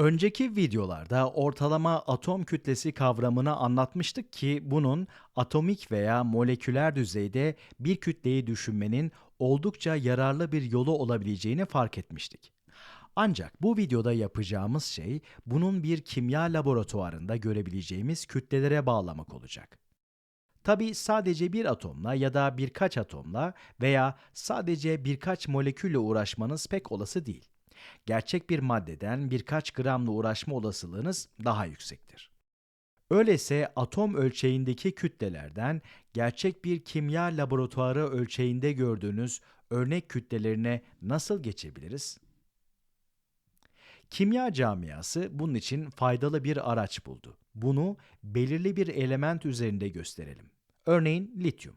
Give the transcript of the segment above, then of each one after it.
Önceki videolarda ortalama atom kütlesi kavramını anlatmıştık ki bunun atomik veya moleküler düzeyde bir kütleyi düşünmenin oldukça yararlı bir yolu olabileceğini fark etmiştik. Ancak bu videoda yapacağımız şey bunun bir kimya laboratuvarında görebileceğimiz kütlelere bağlamak olacak. Tabi sadece bir atomla ya da birkaç atomla veya sadece birkaç molekülle uğraşmanız pek olası değil. Gerçek bir maddeden birkaç gramla uğraşma olasılığınız daha yüksektir. Öyleyse atom ölçeğindeki kütlelerden gerçek bir kimya laboratuvarı ölçeğinde gördüğünüz örnek kütlelerine nasıl geçebiliriz? Kimya camiası bunun için faydalı bir araç buldu. Bunu belirli bir element üzerinde gösterelim. Örneğin lityum.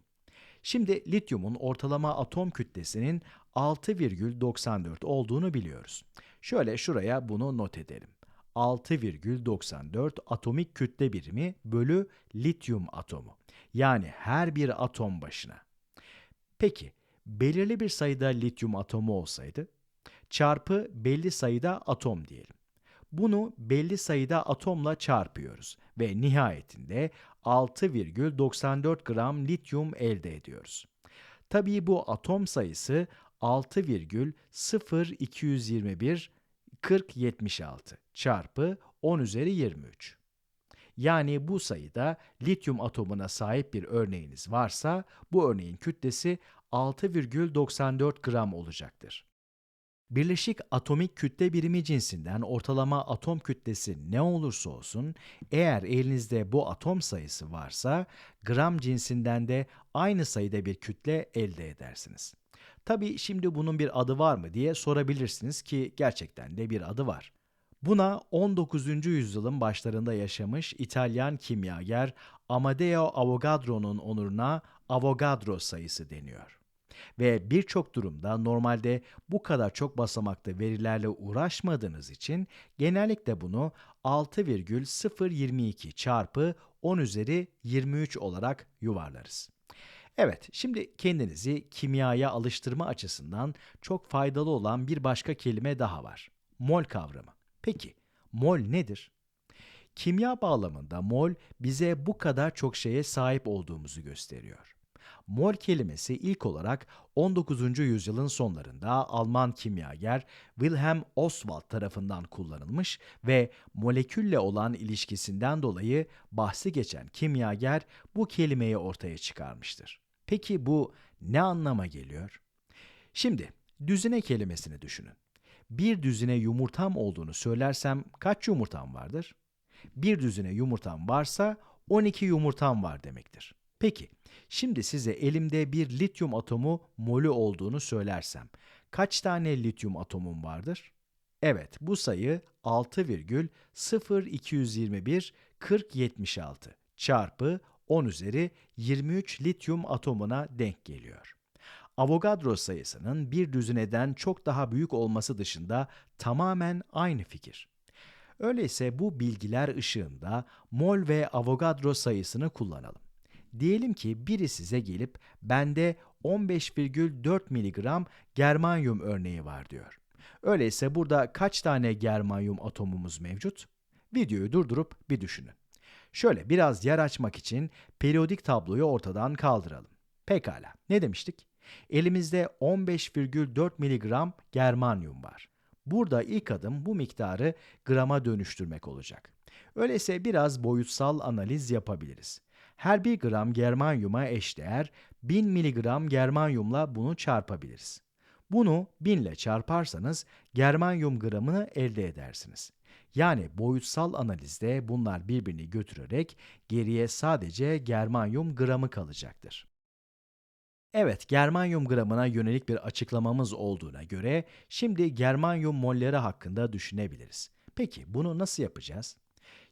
Şimdi lityumun ortalama atom kütlesinin 6,94 olduğunu biliyoruz. Şöyle şuraya bunu not edelim. 6,94 atomik kütle birimi bölü lityum atomu. Yani her bir atom başına. Peki, belirli bir sayıda lityum atomu olsaydı, çarpı belli sayıda atom diyelim. Bunu belli sayıda atomla çarpıyoruz ve nihayetinde 6,94 gram lityum elde ediyoruz. Tabii bu atom sayısı 6,0221 4076 çarpı 10 üzeri 23. Yani bu sayıda lityum atomuna sahip bir örneğiniz varsa bu örneğin kütlesi 6,94 gram olacaktır. Birleşik atomik kütle birimi cinsinden ortalama atom kütlesi ne olursa olsun, eğer elinizde bu atom sayısı varsa, gram cinsinden de aynı sayıda bir kütle elde edersiniz. Tabi şimdi bunun bir adı var mı diye sorabilirsiniz ki gerçekten de bir adı var. Buna 19. yüzyılın başlarında yaşamış İtalyan kimyager Amadeo Avogadro'nun onuruna Avogadro sayısı deniyor. Ve birçok durumda normalde bu kadar çok basamaklı verilerle uğraşmadığınız için genellikle bunu 6,022 çarpı 10 üzeri 23 olarak yuvarlarız. Evet, şimdi kendinizi kimyaya alıştırma açısından çok faydalı olan bir başka kelime daha var. Mol kavramı. Peki, mol nedir? Kimya bağlamında mol bize bu kadar çok şeye sahip olduğumuzu gösteriyor. Mol kelimesi ilk olarak 19. yüzyılın sonlarında Alman kimyager Wilhelm Oswald tarafından kullanılmış ve molekülle olan ilişkisinden dolayı bahsi geçen kimyager bu kelimeyi ortaya çıkarmıştır. Peki bu ne anlama geliyor? Şimdi düzine kelimesini düşünün. Bir düzine yumurtam olduğunu söylersem kaç yumurtam vardır? Bir düzine yumurtam varsa 12 yumurtam var demektir. Peki, şimdi size elimde bir lityum atomu molü olduğunu söylersem kaç tane lityum atomum vardır? Evet, bu sayı 6,0221 4076 çarpı 10 üzeri 23 lityum atomuna denk geliyor. Avogadro sayısının bir düzineden çok daha büyük olması dışında tamamen aynı fikir. Öyleyse bu bilgiler ışığında mol ve Avogadro sayısını kullanalım. Diyelim ki biri size gelip bende 15,4 mg germanyum örneği var diyor. Öyleyse burada kaç tane germanyum atomumuz mevcut? Videoyu durdurup bir düşünün. Şöyle biraz yer açmak için periyodik tabloyu ortadan kaldıralım. Pekala, ne demiştik? Elimizde 15,4 mg germanyum var. Burada ilk adım bu miktarı grama dönüştürmek olacak. Öyleyse biraz boyutsal analiz yapabiliriz. Her bir gram germanyuma eşdeğer 1000 mg germanyumla bunu çarpabiliriz. Bunu 1000 ile çarparsanız germanyum gramını elde edersiniz. Yani boyutsal analizde bunlar birbirini götürerek geriye sadece germanyum gramı kalacaktır. Evet, germanyum gramına yönelik bir açıklamamız olduğuna göre şimdi germanyum molleri hakkında düşünebiliriz. Peki bunu nasıl yapacağız?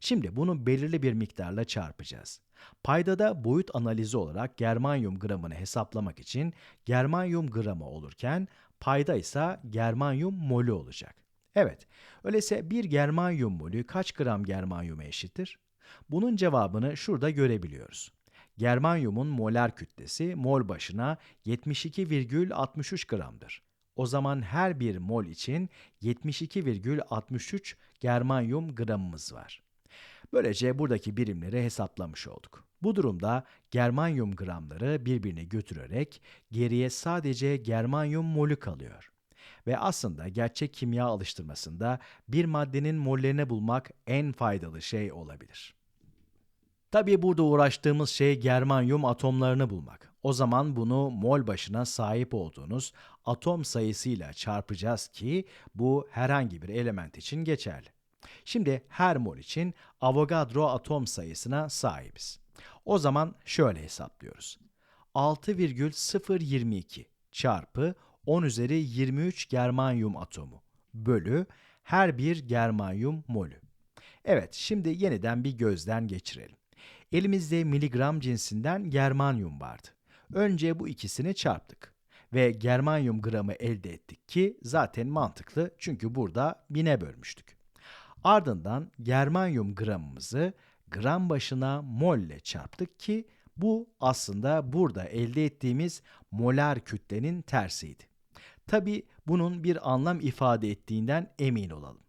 Şimdi bunu belirli bir miktarla çarpacağız. Paydada boyut analizi olarak germanyum gramını hesaplamak için germanyum gramı olurken payda ise germanyum molü olacak. Evet, öyleyse bir germanyum molü kaç gram germanyuma eşittir? Bunun cevabını şurada görebiliyoruz. Germanyumun molar kütlesi mol başına 72,63 gramdır. O zaman her bir mol için 72,63 germanyum gramımız var. Böylece buradaki birimleri hesaplamış olduk. Bu durumda germanyum gramları birbirini götürerek geriye sadece germanyum molü kalıyor. Ve aslında gerçek kimya alıştırmasında bir maddenin mollerini bulmak en faydalı şey olabilir. Tabii burada uğraştığımız şey germanyum atomlarını bulmak. O zaman bunu mol başına sahip olduğunuz atom sayısıyla çarpacağız ki bu herhangi bir element için geçerli. Şimdi her mol için Avogadro atom sayısına sahibiz. O zaman şöyle hesaplıyoruz. 6,022 çarpı 10 üzeri 23 germanyum atomu bölü her bir germanyum molü. Evet, şimdi yeniden bir gözden geçirelim. Elimizde miligram cinsinden germanyum vardı. Önce bu ikisini çarptık ve germanyum gramı elde ettik ki zaten mantıklı çünkü burada bine bölmüştük. Ardından germanyum gramımızı gram başına mol ile çarptık ki bu aslında burada elde ettiğimiz molar kütlenin tersiydi. Tabi bunun bir anlam ifade ettiğinden emin olalım.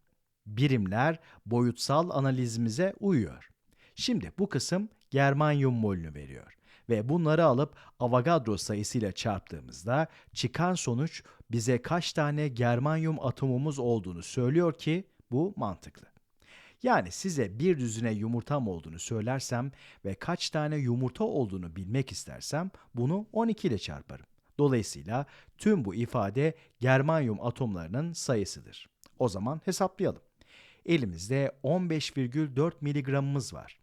Birimler boyutsal analizimize uyuyor. Şimdi bu kısım germanyum molünü veriyor ve bunları alıp Avogadro sayısıyla çarptığımızda çıkan sonuç bize kaç tane germanyum atomumuz olduğunu söylüyor ki bu mantıklı. Yani size bir düzine yumurtam olduğunu söylersem ve kaç tane yumurta olduğunu bilmek istersem bunu 12 ile çarparım. Dolayısıyla tüm bu ifade germanyum atomlarının sayısıdır. O zaman hesaplayalım. Elimizde 15,4 miligramımız var.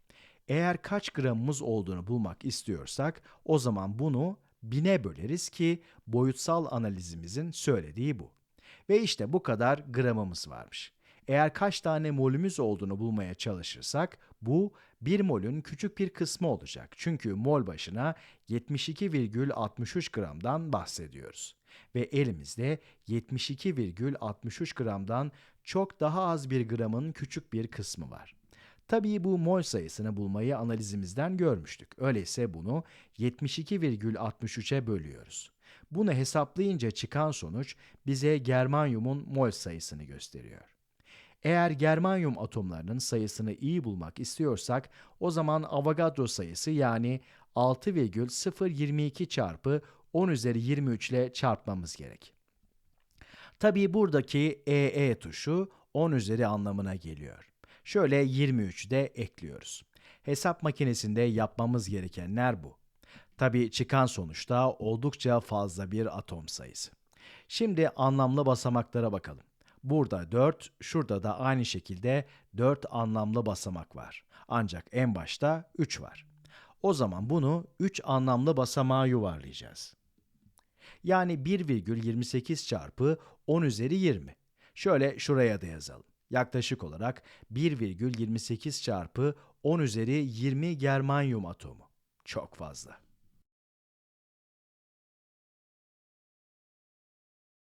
Eğer kaç gramımız olduğunu bulmak istiyorsak o zaman bunu bine böleriz ki boyutsal analizimizin söylediği bu. Ve işte bu kadar gramımız varmış. Eğer kaç tane molümüz olduğunu bulmaya çalışırsak bu 1 molün küçük bir kısmı olacak. Çünkü mol başına 72,63 gramdan bahsediyoruz. Ve elimizde 72,63 gramdan çok daha az bir gramın küçük bir kısmı var. Tabii bu mol sayısını bulmayı analizimizden görmüştük. Öyleyse bunu 72,63'e bölüyoruz. Bunu hesaplayınca çıkan sonuç bize germanyumun mol sayısını gösteriyor. Eğer germanyum atomlarının sayısını iyi bulmak istiyorsak o zaman Avogadro sayısı yani 6,022 çarpı 10 üzeri 23 ile çarpmamız gerek. Tabii buradaki EE tuşu 10 üzeri anlamına geliyor. Şöyle 23'ü de ekliyoruz. Hesap makinesinde yapmamız gerekenler bu. Tabii çıkan sonuçta oldukça fazla bir atom sayısı. Şimdi anlamlı basamaklara bakalım. Burada 4, şurada da aynı şekilde 4 anlamlı basamak var. Ancak en başta 3 var. O zaman bunu 3 anlamlı basamağa yuvarlayacağız. Yani 1,28 çarpı 10 üzeri 20. Şöyle şuraya da yazalım. Yaklaşık olarak 1,28 çarpı 10 üzeri 20 germanyum atomu. Çok fazla.